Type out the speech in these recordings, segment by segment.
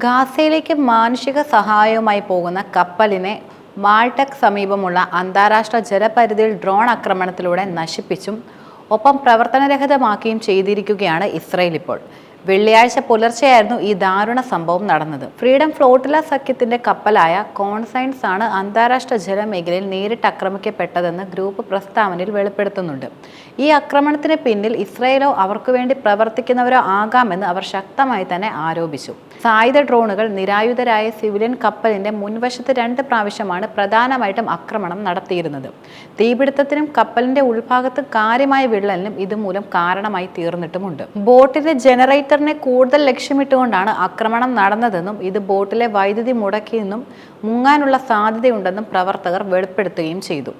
ഗാസയിലേക്ക് മാനുഷിക സഹായവുമായി പോകുന്ന കപ്പലിനെ മാൾട്ടക് സമീപമുള്ള അന്താരാഷ്ട്ര ജലപരിധിയിൽ ഡ്രോൺ ആക്രമണത്തിലൂടെ നശിപ്പിച്ചും ഒപ്പം പ്രവർത്തനരഹിതമാക്കുകയും ചെയ്തിരിക്കുകയാണ് ഇസ്രയേൽ ഇപ്പോൾ. വെള്ളിയാഴ്ച പുലർച്ചെയായിരുന്നു ഈ ദാരുണ സംഭവം നടന്നത്. ഫ്രീഡം ഫ്ലോട്ടില സഖ്യത്തിന്റെ കപ്പലായ കോൺസൈൻസ് ആണ് അന്താരാഷ്ട്ര ജലമേഖലയിൽ നേരിട്ട് ആക്രമിക്കപ്പെട്ടതെന്ന് ഗ്രൂപ്പ് പ്രസ്താവനയിൽ വെളിപ്പെടുത്തുന്നുണ്ട്. ഈ ആക്രമണത്തിന് പിന്നിൽ ഇസ്രയേലോ അവർക്ക് വേണ്ടി പ്രവർത്തിക്കുന്നവരോ ആകാമെന്ന് അവർ ശക്തമായി തന്നെ ആരോപിച്ചു. സായുധ ഡ്രോണുകൾ നിരായുധരായ സിവിലിയൻ കപ്പലിന്റെ മുൻവശത്ത് രണ്ട് പ്രാവശ്യമാണ് പ്രധാനമായിട്ടും ആക്രമണം നടത്തിയിരുന്നത്. തീപിടുത്തത്തിനും കപ്പലിന്റെ ഉൾഭാഗത്ത് കാര്യമായ വിള്ളലിനും ഇതുമൂലം കാരണമായി തീർന്നിട്ടുമുണ്ട്. ബോട്ടിലെ ജനറേറ്ററിനെ കൂടുതൽ ലക്ഷ്യമിട്ടുകൊണ്ടാണ് ആക്രമണം നടന്നതെന്നും ഇത് ബോട്ടിലെ വൈദ്യുതി മുടക്കിയെന്നും മുങ്ങാനുള്ള സാധ്യതയുണ്ടെന്നും പ്രവർത്തകർ വെളിപ്പെടുത്തുകയും ചെയ്തു.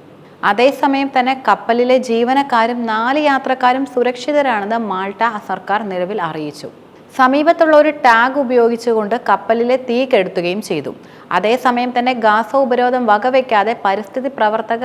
അതേസമയം തന്നെ കപ്പലിലെ ജീവനക്കാരും നാല് യാത്രക്കാരും സുരക്ഷിതരാണെന്ന് മാൾട്ട സർക്കാർ നിലവിൽ അറിയിച്ചു. സമീപത്തുള്ള ഒരു ടാഗ് ഉപയോഗിച്ചുകൊണ്ട് കപ്പലിലെ തീ കെടുത്തുകയും ചെയ്തു. അതേസമയം തന്നെ ഗാസ ഉപരോധം വകവയ്ക്കാതെ പരിസ്ഥിതി പ്രവർത്തക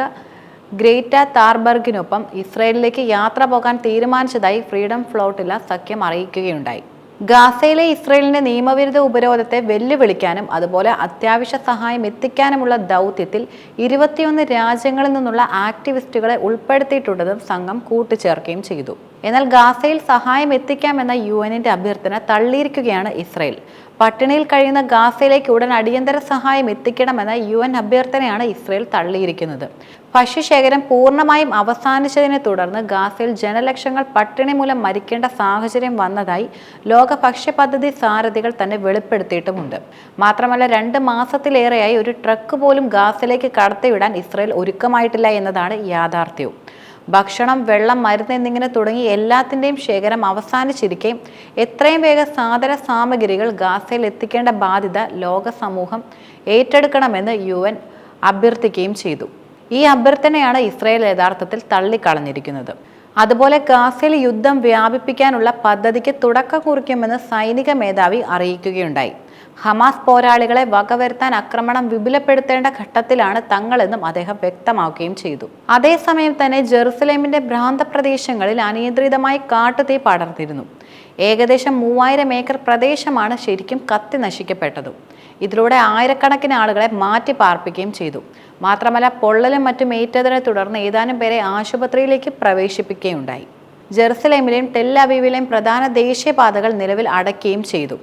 ഗ്രേറ്റ താർബർഗിനൊപ്പം ഇസ്രയേലിലേക്ക് യാത്ര പോകാൻ തീരുമാനിച്ചതായി ഫ്രീഡം ഫ്ലോട്ടില സഖ്യം അറിയിക്കുകയുണ്ടായി. ഗാസയിലെ ഇസ്രയേലിന്റെ നിയമവിരുദ്ധ ഉപരോധത്തെ വെല്ലുവിളിക്കാനും അതുപോലെ അത്യാവശ്യ സഹായം എത്തിക്കാനുമുള്ള ദൗത്യത്തിൽ ഇരുപത്തിയൊന്ന് രാജ്യങ്ങളിൽ നിന്നുള്ള ആക്ടിവിസ്റ്റുകളെ ഉൾപ്പെടുത്തിയിട്ടുണ്ടെന്നും സംഘം കൂട്ടിച്ചേർക്കുകയും ചെയ്തു. എന്നാൽ ഗാസയിൽ സഹായം എത്തിക്കാമെന്ന യു എന്നിന്റെ അഭ്യർത്ഥന തള്ളിയിരിക്കുകയാണ് ഇസ്രയേൽ. പട്ടിണിയിൽ കഴിയുന്ന ഗാസയിലേക്ക് ഉടൻ അടിയന്തര സഹായം എത്തിക്കണമെന്ന യു എൻ അഭ്യർത്ഥനയാണ് ഇസ്രയേൽ തള്ളിയിരിക്കുന്നത്. ഭക്ഷ്യശേഖരം പൂർണമായും അവസാനിച്ചതിനെ തുടർന്ന് ഗാസയിൽ ജനലക്ഷങ്ങൾ പട്ടിണി മൂലം മരിക്കേണ്ട സാഹചര്യം വന്നതായി ലോക ഭക്ഷ്യ പദ്ധതി സാരഥികൾ തന്നെ വെളിപ്പെടുത്തിയിട്ടുമുണ്ട്. മാത്രമല്ല രണ്ട് മാസത്തിലേറെയായി ഒരു ട്രക്ക് പോലും ഗാസയിലേക്ക് കടത്തിവിടാൻ ഇസ്രയേൽ ഒരുക്കമായിട്ടില്ല എന്നതാണ് യാഥാർത്ഥ്യവും. ഭക്ഷണം വെള്ളം മരുന്ന് എന്നിങ്ങനെ തുടങ്ങി എല്ലാത്തിന്റെയും ശേഖരം അവസാനിച്ചിരിക്കെ എത്രയും വേഗം സാധന സാമഗ്രികൾ ഗാസയിൽ എത്തിക്കേണ്ട ബാധ്യത ലോക സമൂഹം ഏറ്റെടുക്കണമെന്ന് യു എൻ അഭ്യർത്ഥിക്കുകയും ചെയ്തു. ഈ അഭ്യർത്ഥനയാണ് ഇസ്രയേൽ യഥാർത്ഥത്തിൽ തള്ളിക്കളഞ്ഞിരിക്കുന്നത്. അതുപോലെ ഗാസയിൽ യുദ്ധം വ്യാപിപ്പിക്കാനുള്ള പദ്ധതിക്ക് തുടക്കം കുറിക്കുമെന്ന് സൈനിക മേധാവി അറിയിക്കുകയുണ്ടായി. ഹമാസ് പോരാളികളെ വകവരുത്താൻ ആക്രമണം വിപുലപ്പെടുത്തേണ്ട ഘട്ടത്തിലാണ് തങ്ങളെന്നും അദ്ദേഹം വ്യക്തമാക്കുകയും ചെയ്തു. അതേസമയം തന്നെ ജെറുസലേമിന്റെ ഭ്രാന്ത പ്രദേശങ്ങളിൽ അനിയന്ത്രിതമായി കാട്ടുതീ പടർന്നിരുന്നു. ഏകദേശം മൂവായിരം ഏക്കർ പ്രദേശമാണ് ശരിക്കും കത്തി നശിക്കപ്പെട്ടത്. ഇതിലൂടെ ആയിരക്കണക്കിന് ആളുകളെ മാറ്റി പാർപ്പിക്കുകയും ചെയ്തു. മാത്രമല്ല പൊള്ളലും മറ്റും ഏറ്റതിനെ തുടർന്ന് ഏതാനും പേരെ ആശുപത്രിയിലേക്ക് പ്രവേശിപ്പിക്കുകയുണ്ടായി. ജെറുസലേമിലെയും ടെൽ അവീവിലെയും പ്രധാന ദേശീയപാതകൾ നിലവിൽ അടയ്ക്കുകയും ചെയ്തു.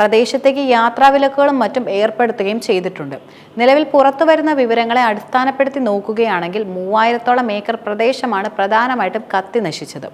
പ്രദേശത്തേക്ക് യാത്രാവിലക്കുകളും മറ്റും ഏർപ്പെടുത്തുകയും ചെയ്തിട്ടുണ്ട്. നിലവിൽ പുറത്തു വരുന്ന വിവരങ്ങളെ അടിസ്ഥാനപ്പെടുത്തി നോക്കുകയാണെങ്കിൽ മൂവായിരത്തോളം ഏക്കർ പ്രദേശമാണ് പ്രധാനമായിട്ടും കത്തി നശിച്ചത്.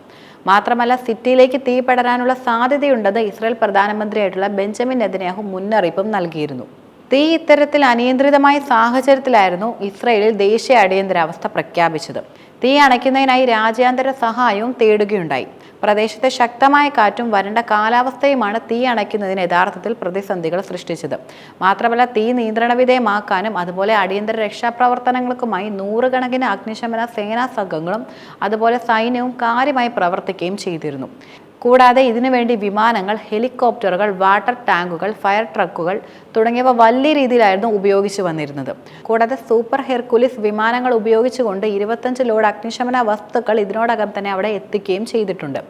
മാത്രമല്ല സിറ്റിയിലേക്ക് തീ പടരാനുള്ള സാധ്യതയുണ്ടെന്ന് ഇസ്രായേൽ പ്രധാനമന്ത്രിയായിട്ടുള്ള ബെഞ്ചമിൻ നെതന്യാഹു മുന്നറിയിപ്പും നൽകിയിരുന്നു. തീ ഇത്തരത്തിൽ അനിയന്ത്രിതമായ സാഹചര്യത്തിലായിരുന്നു ഇസ്രയേലിൽ ദേശീയ അടിയന്തരാവസ്ഥ പ്രഖ്യാപിച്ചത്. തീ അണയ്ക്കുന്നതിനായി രാജ്യാന്തര സഹായവും തേടുകയുണ്ടായി. പ്രദേശത്തെ ശക്തമായ കാറ്റും വരണ്ട കാലാവസ്ഥയുമാണ് തീ അണയ്ക്കുന്നതിന് യഥാർത്ഥത്തിൽ പ്രതിസന്ധികൾ സൃഷ്ടിച്ചത്. മാത്രമല്ല തീ നിയന്ത്രണ വിധേയമാക്കാനും അതുപോലെ അടിയന്തര രക്ഷാപ്രവർത്തനങ്ങൾക്കുമായി നൂറുകണക്കിന് അഗ്നിശമന സേനാ സംഘങ്ങളും അതുപോലെ സൈന്യവും കാര്യമായി പ്രവർത്തിക്കുകയും ചെയ്തിരുന്നു. കൂടാതെ ഇതിനുവേണ്ടി വിമാനങ്ങൾ ഹെലികോപ്റ്ററുകൾ വാട്ടർ ടാങ്കുകൾ ഫയർ ട്രക്കുകൾ തുടങ്ങിയവ വലിയ രീതിയിലായിരുന്നു ഉപയോഗിച്ചു വന്നിരുന്നത്. കൂടാതെ സൂപ്പർ ഹെർക്കുലിസ് വിമാനങ്ങൾ ഉപയോഗിച്ചുകൊണ്ട് ഇരുപത്തഞ്ച് ലോഡ് അഗ്നിശമന വസ്തുക്കൾ ഇതിനോടകം തന്നെ അവിടെ എത്തിക്കുകയും ചെയ്തിട്ടുണ്ട്.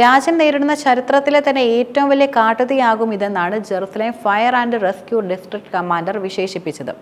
രാജ്യം നേരിടുന്ന ചരിത്രത്തിലെ തന്നെ ഏറ്റവും വലിയ കാട്ടുതീയാകും ഇതെന്നാണ് Jerusalem fire and rescue district commander വിശേഷിപ്പിച്ചത്.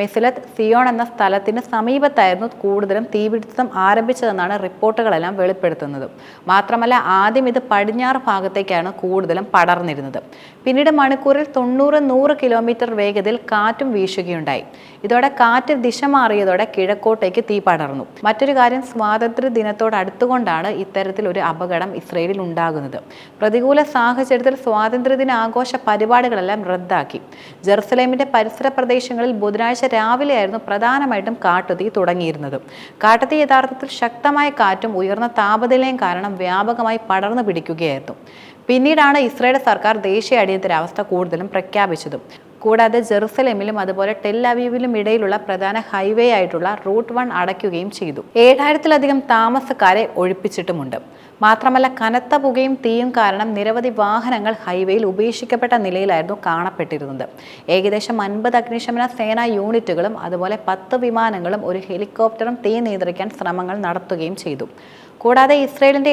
മെസിലത്ത് സിയോൺ എന്ന സ്ഥലത്തിന് സമീപത്തായിരുന്നു കൂടുതലും തീപിടുത്തം ആരംഭിച്ചതെന്നാണ് റിപ്പോർട്ടുകളെല്ലാം വെളിപ്പെടുത്തുന്നത്. മാത്രമല്ല ആദ്യം ഇത് പടിഞ്ഞാറ് ഭാഗത്തേക്കാണ് കൂടുതലും പടർന്നിരുന്നത്. പിന്നീട് മണിക്കൂറിൽ തൊണ്ണൂറ് നൂറ് കിലോമീറ്റർ വേഗതയിൽ കാറ്റും വീശുകയുണ്ടായി. ഇതോടെ കാറ്റ് ദിശ മാറിയതോടെ കിഴക്കോട്ടേക്ക് തീ പടർന്നു. മറ്റൊരു കാര്യം സ്വാതന്ത്ര്യ ദിനത്തോട് അടുത്തുകൊണ്ടാണ് ഇത്തരത്തിൽ ഒരു അപകടം ഇസ്രയേലിൽ ഉണ്ടാകുന്നത്. പ്രതികൂല സാഹചര്യത്തിൽ സ്വാതന്ത്ര്യദിന ആഘോഷ പരിപാടികളെല്ലാം റദ്ദാക്കി. ജെറുസലേമിന്റെ പരിസര പ്രദേശങ്ങളിൽ ബുധനാഴ്ച രാവിലെയായിരുന്നു പ്രധാനമായിട്ടും കാട്ടുതീ തുടങ്ങിയിരുന്നത്. കാട്ടുതീ യഥാർത്ഥത്തിൽ ശക്തമായ കാറ്റും ഉയർന്ന താപനിലയും കാരണം വ്യാപകമായി പടർന്നു പിടിക്കുകയായിരുന്നു പിന്നീടാണ് ഇസ്രായേൽ സർക്കാർ ദേശീയ അടിയന്തരാവസ്ഥ കൂടുതലും പ്രഖ്യാപിച്ചതും. കൂടാതെ ജെറുസലേമിലും അതുപോലെ ടെൽ അവീവിലും ഇടയിലുള്ള പ്രധാന ഹൈവേ ആയിട്ടുള്ള റൂട്ട് വൺ അടയ്ക്കുകയും ചെയ്തു. ഏഴായിരത്തിലധികം താമസക്കാരെ ഒഴിപ്പിച്ചിട്ടുമുണ്ട്. മാത്രമല്ല കനത്ത പുകയും തീയും കാരണം നിരവധി വാഹനങ്ങൾ ഹൈവേയിൽ ഉപേക്ഷിക്കപ്പെട്ട നിലയിലായിരുന്നു കാണപ്പെട്ടിരുന്നത്. ഏകദേശം അൻപത് അഗ്നിശമന സേനാ യൂണിറ്റുകളും അതുപോലെ പത്ത് വിമാനങ്ങളും ഒരു ഹെലികോപ്റ്ററും തീ നിയന്ത്രിക്കാൻ ശ്രമങ്ങൾ നടത്തുകയും ചെയ്തു. കൂടാതെ ഇസ്രയേലിന്റെ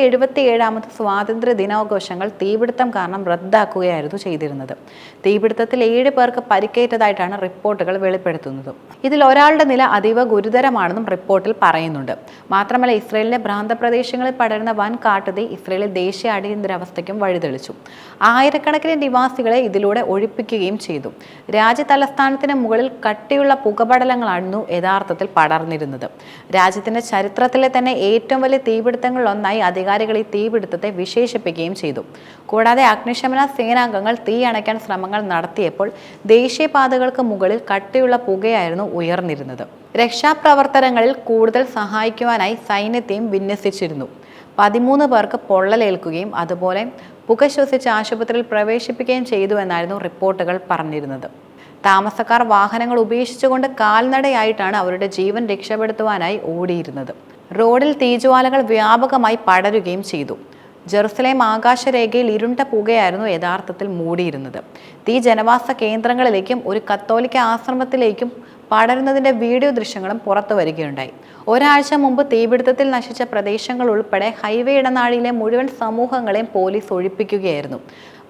ഏഴാമത്തെ സ്വാതന്ത്ര്യ ദിനാഘോഷങ്ങൾ തീപിടുത്തം കാരണം റദ്ദാക്കുകയായിരുന്നു ചെയ്തിരുന്നത്. തീപിടുത്തത്തിൽ ഏഴ് പേർക്ക് പരിക്കേറ്റതായിട്ടാണ് റിപ്പോർട്ടുകൾ വെളിപ്പെടുത്തുന്നത്. ഇതിൽ ഒരാളുടെ നില അതീവ ഗുരുതരമാണെന്നും റിപ്പോർട്ടിൽ പറയുന്നുണ്ട്. മാത്രമല്ല ഇസ്രയേലിന്റെ ഭ്രാന്തപ്രദേശങ്ങളിൽ പടരുന്ന വൻ കാട്ടുതീ ഇസ്രയേലിൽ ദേശീയ അടിയന്തരാവസ്ഥയ്ക്കും വഴിതെളിച്ചു. ആയിരക്കണക്കിന് നിവാസികളെ ഇതിലൂടെ ഒഴിപ്പിക്കുകയും ചെയ്തു. രാജ്യ തലസ്ഥാനത്തിന് മുകളിൽ കട്ടിയുള്ള പുകപടലങ്ങളായിരുന്നു യഥാർത്ഥത്തിൽ പടർന്നിരുന്നത്. രാജ്യത്തിന്റെ ചരിത്രത്തിലെ തന്നെ ഏറ്റവും വലിയ തീപിടുത്തങ്ങളിലൊന്നായി അധികാരികൾ ഈ തീപിടുത്തത്തെ വിശേഷിപ്പിക്കുകയും ചെയ്തു. കൂടാതെ അഗ്നിശമന സേനാംഗങ്ങൾ തീ അണയ്ക്കാൻ ശ്രമങ്ങൾ നടത്തിയപ്പോൾ ദേശീയപാതകൾക്ക് മുകളിൽ കട്ടിയുള്ള പുകയായിരുന്നു ഉയർന്നിരുന്നത്. രക്ഷാപ്രവർത്തനങ്ങളിൽ കൂടുതൽ സഹായിക്കുവാനായി സൈന്യത്തെയും വിന്യസിച്ചിരുന്നു. പതിമൂന്ന് പേർക്ക് പൊള്ളലേൽക്കുകയും അതുപോലെ പുക ശ്വസിച്ച് ആശുപത്രിയിൽ പ്രവേശിപ്പിക്കുകയും ചെയ്തു എന്നായിരുന്നു റിപ്പോർട്ടുകൾ പറഞ്ഞിരുന്നത്. താമസക്കാർ വാഹനങ്ങൾ ഉപേക്ഷിച്ചുകൊണ്ട് കാൽനടയായിട്ടാണ് അവരുടെ ജീവൻ രക്ഷപ്പെടുത്തുവാനായി ഓടിയിരുന്നത്. റോഡിൽ തീജ്വാലകൾ വ്യാപകമായി പടരുകയും ചെയ്തു. ജെറുസലേം ആകാശരേഖയിൽ ഇരുണ്ട പുകയായിരുന്നു യഥാർത്ഥത്തിൽ മൂടിയിരുന്നത്. തീ ജനവാസ കേന്ദ്രങ്ങളിലേക്കും ഒരു കത്തോലിക്ക ആശ്രമത്തിലേക്കും പടരുന്നതിന്റെ വീഡിയോ ദൃശ്യങ്ങളും പുറത്തു വരികയുണ്ടായി. ഒരാഴ്ച മുമ്പ് തീപിടുത്തത്തിൽ നശിച്ച പ്രദേശങ്ങൾ ഉൾപ്പെടെ ഹൈവേ ഇടനാഴിയിലെ മുഴുവൻ സമൂഹങ്ങളെയും പോലീസ് ഒഴിപ്പിക്കുകയായിരുന്നു.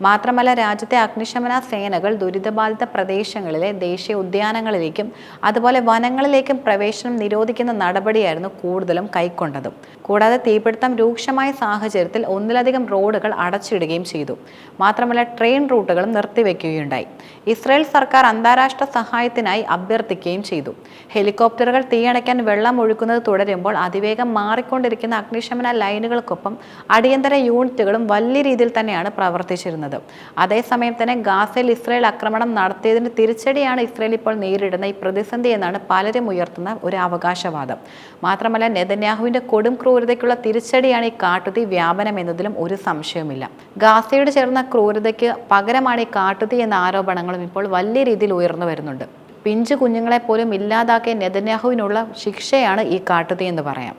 മാത്രമല്ല രാജ്യത്തെ അഗ്നിശമന സേനകൾ ദുരിതബാധിത പ്രദേശങ്ങളിലെ ദേശീയ ഉദ്യാനങ്ങളിലേക്കും അതുപോലെ വനങ്ങളിലേക്കും പ്രവേശനം നിരോധിക്കുന്ന നടപടിയായിരുന്നു കൂടുതലും കൈക്കൊണ്ടത്. കൂടാതെ തീപിടുത്തം രൂക്ഷമായ സാഹചര്യത്തിൽ ഒന്നിലധികം റോഡുകൾ അടച്ചിടുകയും ചെയ്തു. മാത്രമല്ല ട്രെയിൻ റൂട്ടുകളും നിർത്തിവെക്കുകയുണ്ടായി. ഇസ്രായേൽ സർക്കാർ അന്താരാഷ്ട്ര സഹായത്തിനായി അഭ്യർത്ഥിക്കുകയും ചെയ്തു. ഹെലികോപ്റ്ററുകൾ തീയണയ്ക്കാൻ വെള്ളം ഒഴുക്കുന്നത് തുടരുമ്പോൾ അതിവേഗം മാറിക്കൊണ്ടിരിക്കുന്ന അഗ്നിശമന ലൈനുകൾക്കൊപ്പം അടിയന്തര യൂണിറ്റുകളും വലിയ രീതിയിൽ തന്നെയാണ് പ്രവർത്തിച്ചിരുന്നത്. അതേസമയം തന്നെ ഗാസയിൽ ഇസ്രയേൽ ആക്രമണം നടത്തിയതിന് തിരിച്ചടിയാണ് ഇസ്രയേൽ ഇപ്പോൾ നേരിടുന്ന ഈ പ്രതിസന്ധി എന്നാണ് പലരും ഉയർത്തുന്ന ഒരു അവകാശവാദം. മാത്രമല്ല നെതന്യാഹുവിന്റെ കൊടും ക്രൂരതയ്ക്കുള്ള തിരിച്ചടിയാണ് ഈ കാട്ടുതീ വ്യാപനം എന്നതിലും ഒരു സംശയവുമില്ല. ഗാസയോട് ചേർന്ന ക്രൂരതയ്ക്ക് പകരമാണ് ഈ കാട്ടുതീ എന്ന ആരോപണങ്ങളും ഇപ്പോൾ വലിയ രീതിയിൽ ഉയർന്നു വരുന്നുണ്ട്. പിഞ്ചു കുഞ്ഞുങ്ങളെ പോലും ഇല്ലാതാക്കിയ നെതന്യാഹുവിനുള്ള ശിക്ഷയാണ് ഈ കാട്ടുതീ എന്ന് പറയാം.